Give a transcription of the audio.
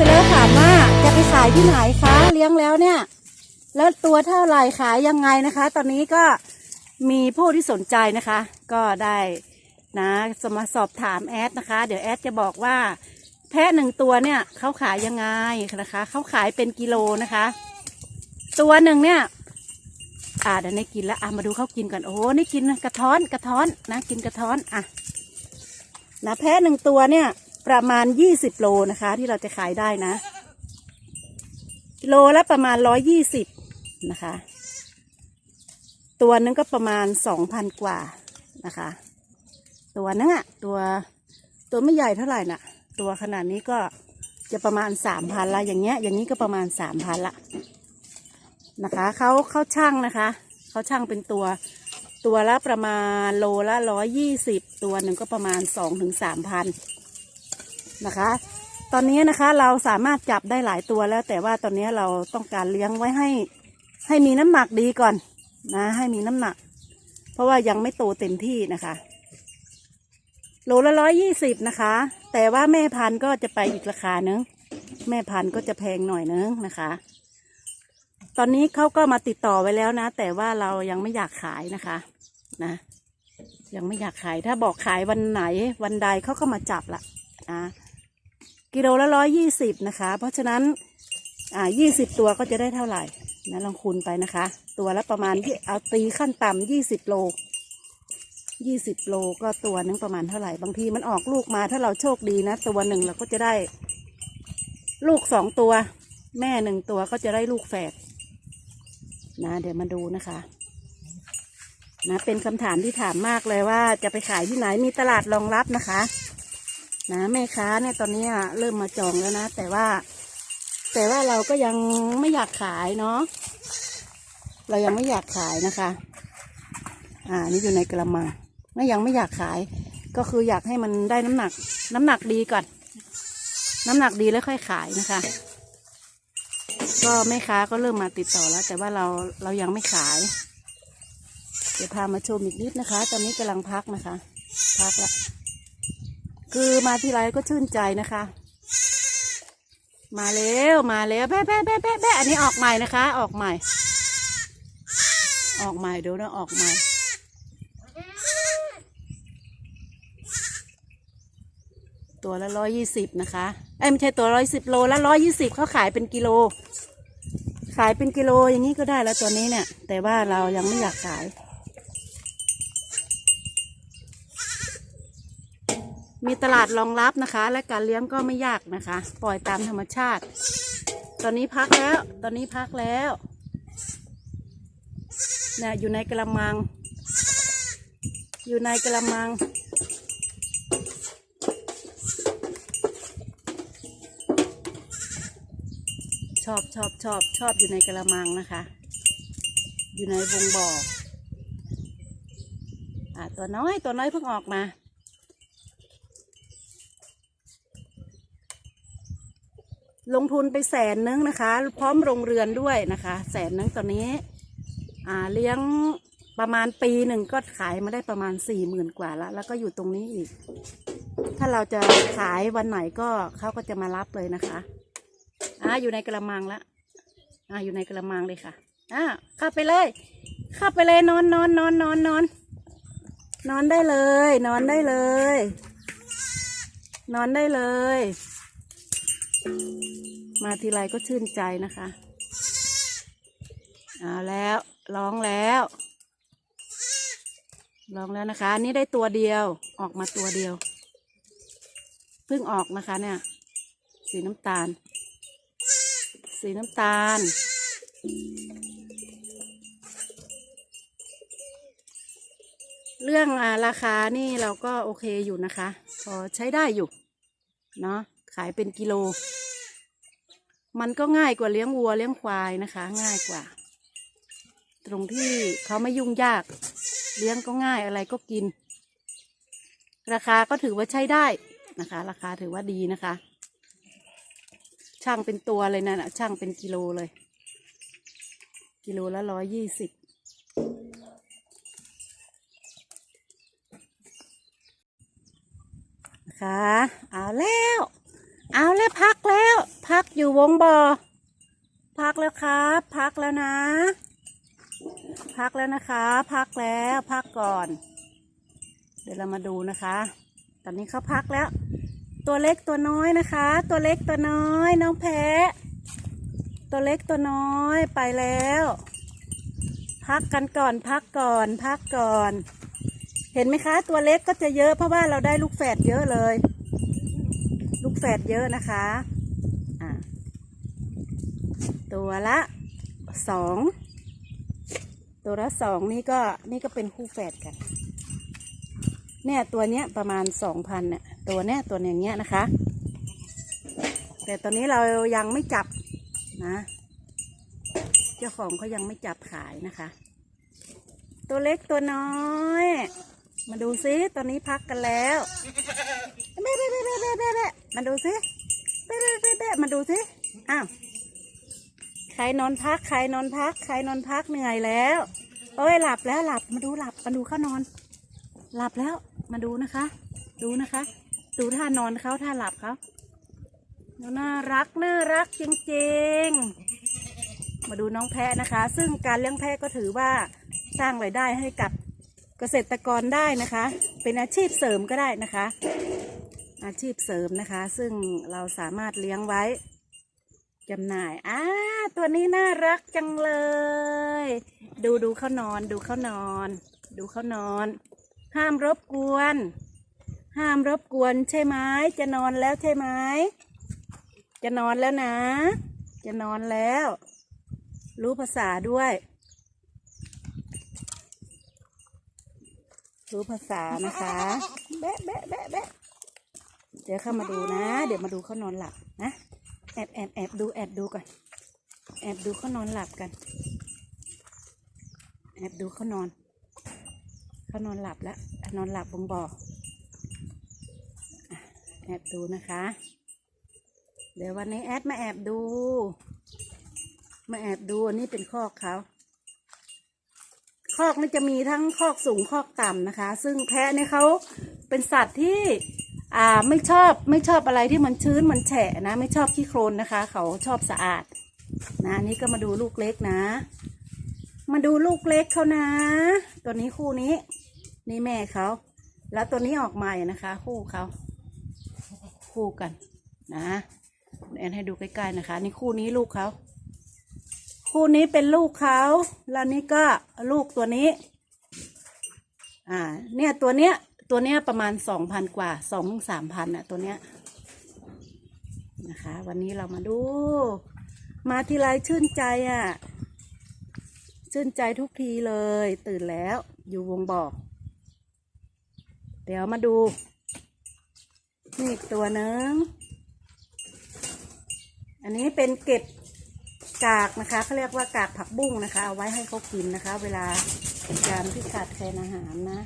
สนอถามว่าจะไปขายที่ไหนคะเลี้ยงแล้วเนี่ย แล้วตัวเท่าไหร่ขายยังไงนะคะ ตอนนี้ก็มีผู้ที่สนใจนะคะ ก็ได้นะสมาสอบถามแอดนะคะ เดี๋ยวแอดจะบอกว่า แพะหนึ่งตัวเนี่ยเขาขายยังไงนะคะเขาขายเป็นกิโลนะคะ ตัวหนึ่งเนี่ยอ่าเดี๋ยวนี่กินแล้วอะมาดูเขากินกันโอ้โหนี่กินกระท้อนกระท้อนนะกินกระท้อนอะนะแพะหนึ่งตัวเนี่ย ประมาณยี่สิบโลนะคะ ที่เราจะขายได้นะ โลละประมาณร้อยยี่สิบนะคะ ตัวนึงก็ประมาณสองพันกว่านะคะ ตัวนึงอะตัวตัวไม่ใหญ่เท่าไหร่น่ะ ตัวขนาดนี้ก็จะประมาณสามพันละอย่างเงี้ย อย่างนี้ก็ประมาณสามพันละนะคะเขาเขาช่างนะคะเขาช่างเป็นตัวตัวละประมาณโลละร้อยยี่สิบตัวหนึ่งก็ประมาณสองถึงสามพัน นะคะ ตอนนี้นะคะเราสามารถจับได้หลายตัวแล้ว แต่ว่าตอนนี้เราต้องการเลี้ยงไว้ให้ ให้มีน้ำหนักดีก่อนนะ ให้มีน้ำหนัก เพราะว่ายังไม่โตเต็มที่นะคะโลละร้อยยี่สิบนะคะ แต่ว่าแม่พันธุ์ก็จะไปอีกราคานึงแม่พันธุ์ก็จะแพงหน่อยนึงนะคะ ตอนนี้เขาก็มาติดต่อไว้แล้วนะ แต่ว่าเรายังไม่อยากขายนะคะ นะ ยังไม่อยากขาย ถ้าบอกขายวันไหนวันใดเขาก็มาจับละนะ กิโลละร้อยยี่สิบนะคะ เพราะฉะนั้นอ่ายี่สิบตัวก็จะได้เท่าไหร่นะลองคูณไปนะคะ ตัวละประมาณเอาตีขั้นต่ำยี่สิบโลยี่สิบโลก็ตัวนึงประมาณเท่าไหร่บางทีมันออกลูกมาถ้าเราโชคดีนะ ตัวหนึ่งเราก็จะได้ ลูกสองตัว แม่หนึ่งตัวก็จะได้ลูกแฝดนะ เดี๋ยวมาดูนะคะนะเป็นคำถามที่ถามมากเลยว่าจะไปขายที่ไหนมีตลาดรองรับนะคะ นะแม่ค้าเนี่ยตอนนี้อะเริ่มมาจองแล้วนะ แต่ว่า แต่ว่าเราก็ยังไม่อยากขายเนาะเรายังไม่อยากขายนะคะ อ่า นี่อยู่ในกระมังก็ยังไม่อยากขาย ก็คืออยากให้มันได้น้ำหนัก น้ำหนักดีก่อน น้ำหนักดีแล้วค่อยขายนะคะ ก็แม่ค้าก็เริ่มมาติดต่อแล้ว แต่ว่าเราเรายังไม่ขาย เดี๋ยวพามาชมอีกนิดนะคะ ตอนนี้กำลังพักนะคะ พักและ คือมาที่ไรก็ชื่นใจนะคะ มาแล้วมาแล้วแป๊ะแป๊ะแป๊ะแป๊ะแป๊ะอันนี้ออกใหม่นะคะ ออกใหม่ ออกใหม่เดี๋ยวนะออกใหม่ตัวละร้อยยี่สิบนะคะเอ้ไม่ใช่ตัวร้อยสิบโลละร้อยยี่สิบเขาขายเป็นกิโล ขายเป็นกิโลอย่างนี้ก็ได้แล้วตัวนี้เนี่ย แต่ว่าเรายังไม่อยากขาย มีตลาดรองรับนะคะ และการเลี้ยงก็ไม่ยากนะคะ ปล่อยตามธรรมชาติ ตอนนี้พักแล้ว ตอนนี้พักแล้วเนี่ยอยู่ในกระมัง อยู่ในกระมัง ชอบชอบชอบชอบอยู่ในกระมังนะคะ อยู่ในวงบ่ออ่าตัวน้อยตัวน้อยเพิ่งออกมา ลงทุนไปแสนนึงนะคะ พร้อมโรงเรือนด้วยนะคะ แสนนึงตอนนี้ อ่าเลี้ยงประมาณปีหนึ่งก็ขายมาได้ประมาณสี่หมื่นกว่าแล้วแล้วก็อยู่ตรงนี้อีก ถ้าเราจะขายวันไหนก็เขาก็จะมารับเลยนะคะอ่าอยู่ในกระมังละอ่าอยู่ในกระมังเลยค่ะอ่าเข้าไปเลย เข้าไปเลยนอนนอนนอนนอนนอนนอนได้เลย นอนได้เลย นอนได้เลย มาทีไรก็ชื่นใจนะคะ เอาแล้วร้องแล้วร้องแล้วนะคะอันนี่ได้ตัวเดียวออกมาตัวเดียวเพิ่งออกนะคะเนี่ย สีน้ำตาล สีน้ำตาล เรื่องอราคานี่เราก็โอเคอยู่นะคะ พอใช้ได้อยู่ เนาะขายเป็นกิโล มันก็ง่ายกว่าเลี้ยงวัวเลี้ยงควายนะคะ ง่ายกว่า ตรงที่เขาไม่ยุ่งยาก เลี้ยงก็ง่ายอะไรก็กิน ราคาก็ถือว่าใช้ได้นะคะ ราคาถือว่าดีนะคะ ช่างเป็นตัวเลยนะนะช่างเป็นกิโลเลย กิโลละร้อยยี่สิบนะคะเอาแล้ว เอาแล้วพักแล้ว พักอยู่วงบอ่อพักแล้วครับ พักแล้วนะ พักแล้วนะคะ พักแล้วพักก่อน เดี๋ยวเรามาดูนะคะ ตอนนี้เขาพักแล้ว ตัวเล็กตัวน้อยนะคะ ตัวเล็กตัวน้อย น้องแพะตัวเล็กตัวน้อยไปแล้ว พักกันก่อนพักก่อนพักก่อน เห็นไหมคะ ตัวเล็กก็จะเยอะเพราะว่าเราได้ลูกแฝดเยอะเลย ลูกแฝดเยอะนะคะอะ ตัวละสองตัวละสองนี่ก็นี่ก็เป็นคู่แฝดกัน เนี่ยตัวเนี้ยประมาณสองพันเนี่ยตัวเนี้ยตัวอย่างเงี้ยนะคะ แต่ตอนนี้เรายังไม่จับนะ เจ้าของเขายังไม่จับขายนะคะ ตัวเล็กตัวน้อย มาดูซิตอนนี้พักกันแล้วเบ๊ะเบ๊ะเบ๊ะเบ๊ะเบ๊ะเบ๊ะมาดูซิเบ๊ะเบ๊ะเบ๊ะเบ๊ะมาดูซิอ้าว ครนอนพักใครนอนพักใครนอนพักเหนื่อยแล้วโอ้ยหลับแล้วหลับมาดูหลับมาดูเขานอน หลับแล้วมาดูนะคะ ดูนะคะ ดูท่านอนเขาท่าหลับเขาน่ารักน่ารักจริงๆ มาดูน้องแพะนะคะ ซึ่งการเลี้ยงแพะก็ถือว่าสร้างรายได้ให้กับเกษตรกรได้นะคะ เป็นอาชีพเสริมก็ได้นะคะ อาชีพเสริมนะคะ ซึ่งเราสามารถเลี้ยงไว้ จำหน่ายอ่าตัวนี้น่ารักจังเลย ดูดูเขานอน ดูเขานอน ดูเขานอน ห้ามรบกวน ห้ามรบกวนใช่ไหมจะนอนแล้วใช่ไหมจะนอนแล้วนะ จะนอนแล้ว รู้ภาษาด้วย รู้ภาษานะคะแบะแบะแบะแบะเดี๋ยวเข้ามาดูนะ เดี๋ยวมาดูเขานอนหลับนะ อบแอบแอบดูแอบดูก่อน แอบดูเขานอนหลับกัน แอบดูเขานอนเขานอนหลับแล้วนอนหลับบงบ่อแอบดูนะคะ เดี๋ยววันนี้แอดมาแอบดู มาแอบดูอันนี้เป็นคอกเขาคอกนี่จะมีทั้งคอกสูงคอกต่ำนะคะ ซึ่งแพะเนี่ยเขาเป็นสัตว์ที่ อ่าไม่ชอบไม่ชอบอะไรที่มันชื้นมันแฉะนะ ไม่ชอบขี้โคลนนะคะ เขาชอบสะอาด นะนี่ก็มาดูลูกเล็กนะ มาดูลูกเล็กเขานะ ตัวนี้คู่นี้ นี่แม่เขา แล้วตัวนี้ออกม่นะคะ คู่เขาคู่กันนะแอนให้ดูใกล้ๆนะคะ นี่คู่นี้ลูกเขาคู่นี้เป็นลูกเขาแล้วนี่ก็ลูกตัวนี้ อ่า เนี่ยตัวเนี้ย ตัวเนี้ยประมาณสองพันกว่าสองสามพันอะตัวเนี้ยนะคะ วันนี้เรามาดู มาทีไรชื่นใจอะชื่นใจทุกทีเลย ตื่นแล้วอยู่วงบอก เดี๋ยวมาดู นี่อีกตัวนึงอันนี้เป็นเก็บกากนะคะเขาเรียกว่ากากผักบุ้งนะคะ เอาไว้ให้เขากินนะคะ เวลายามที่ขาดแคลนอาหารนะ